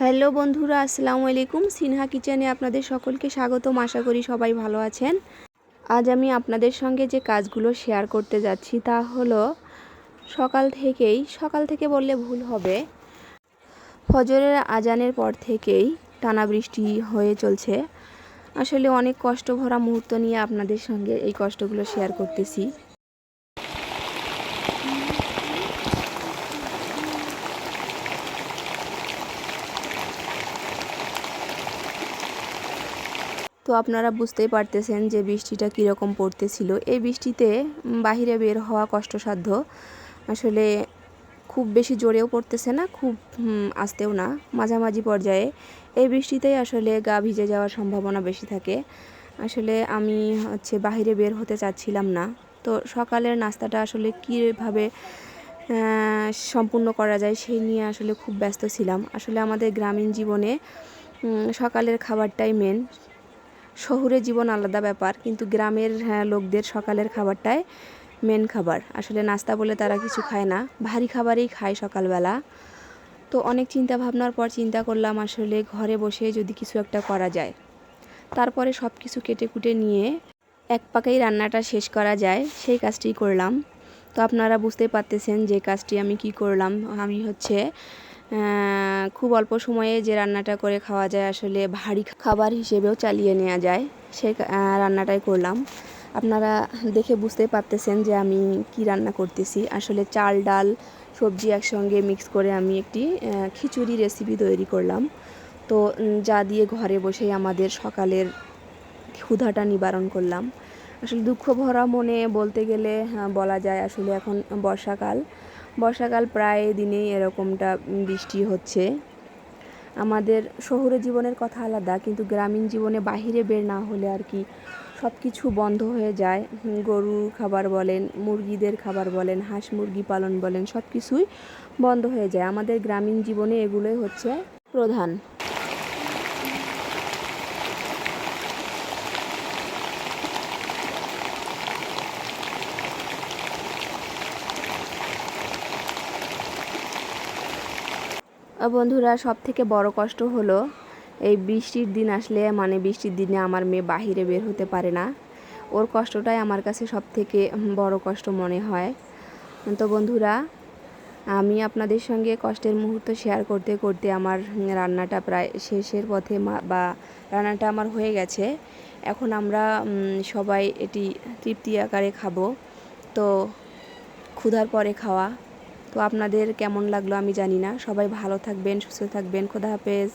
Hello বন্ধুরা, আসসালামু আলাইকুম। সিনহা কিচেনে আপনাদের সকলকে স্বাগতম। আশা করি সবাই ভালো আছেন। আজ আমি আপনাদের সঙ্গে যে কাজগুলো শেয়ার করতে যাচ্ছি তা হলো, সকাল থেকেই, সকাল থেকে বললে ভুল হবে, ফজরের আজানের পর থেকেই টানা বৃষ্টি হয়ে চলছে। আসলে অনেক কষ্ট ভরা মুহূর্ত নিয়ে আপনাদের সঙ্গে এই কষ্টগুলো শেয়ার করতেছি। তো আপনারা বুঝতেই পারতেছেন যে বৃষ্টিটা কীরকম পড়তেছিল। এই বৃষ্টিতে বাহিরে বের হওয়া কষ্টসাধ্য। আসলে খুব বেশি জোরেও পড়তেছে না, খুব আসতেও না, মাঝামাঝি পর্যায়ে। এই বৃষ্টিতেই আসলে গা ভিজে যাওয়ার সম্ভাবনা বেশি থাকে। আসলে আমি হচ্ছে বাহিরে বের হতে চাচ্ছিলাম না। তো সকালের নাস্তাটা আসলে কীভাবে সম্পূর্ণ করা যায় সেই নিয়ে আসলে খুব ব্যস্ত ছিলাম। আসলে আমাদের গ্রামীণ জীবনে সকালের খাবারটাই মেন শহুরে জীবন আলাদা ব্যাপার কিন্তু গ্রামের হ্যাঁ, লোকদের সকালের খাবারটাই মেন খাবার। আসলে নাস্তা বলে তারা কিছু খায় না ভারী খাবারই খায় সকালবেলা। তো অনেক চিন্তা ভাবনার পর চিন্তা করলাম আসলে ঘরে বসে যদি কিছু একটা করা যায়। তারপরে সব কিছু কেটে কুটে নিয়ে এক পাকেই রান্নাটা শেষ করা যায় সেই কাজটি করলাম। তো আপনারা বুঝতে পারতেছেন যে কাজটি আমি কি করলাম। আমি হচ্ছে খুব অল্প সময়ে যে রান্নাটা করে খাওয়া যায় আসলে ভারী খাবার হিসেবেও চালিয়ে নেওয়া যায় সে রান্নাটাই করলাম। আপনারা দেখে বুঝতে পারতেছেন যে আমি কি রান্না করতেছি। আসলে চাল ডাল সবজি একসঙ্গে মিক্স করে আমি একটি খিচুড়ি রেসিপি তৈরি করলাম। তো যা দিয়ে ঘরে বসেই আমাদের সকালের ক্ষুধাটা নিবারণ করলাম। আসলে দুঃখ ভরা মনে বলতে গেলে হ্যাঁ, বলা যায় আসলে এখন বর্ষাকাল। বর্ষাকাল প্রায় দিনেই এরকমটা বৃষ্টি হচ্ছে। আমাদের শহুরে জীবনের কথা আলাদা, কিন্তু গ্রামীণ জীবনে বাহিরে বের না হলে আর কি সব কিছু বন্ধ হয়ে যায়। গরু খাবার বলেন, মুরগিদের খাবার বলেন, হাঁস মুরগি পালন বলেন সব কিছুই বন্ধ হয়ে যায়। আমাদের গ্রামীণ জীবনে এগুলোই হচ্ছে প্রধান। বন্ধুরা সব থেকে বড় কষ্ট হলো এই বৃষ্টির দিন আসলে মানে বৃষ্টির দিনে আমার মেয়ে বাহিরে বের হতে পারে না। ওর কষ্টটাই আমার কাছে সব থেকে বড় কষ্ট মনে হয়। তো বন্ধুরা, আমি আপনাদের সঙ্গে কষ্টের মুহূর্ত শেয়ার করতে করতে আমার রান্নাটা প্রায় শেষের পথে বা রান্নাটা আমার হয়ে গেছে। এখন আমরা সবাই এটি তৃপ্তি আকারে খাব। তো ক্ষুধার পরে খাওয়া। তো আপনাদের কেমন লাগল আমি জানি না। সবাই ভালো থাকবেন সুস্থ থাকবেন। খোদা হাফেজ।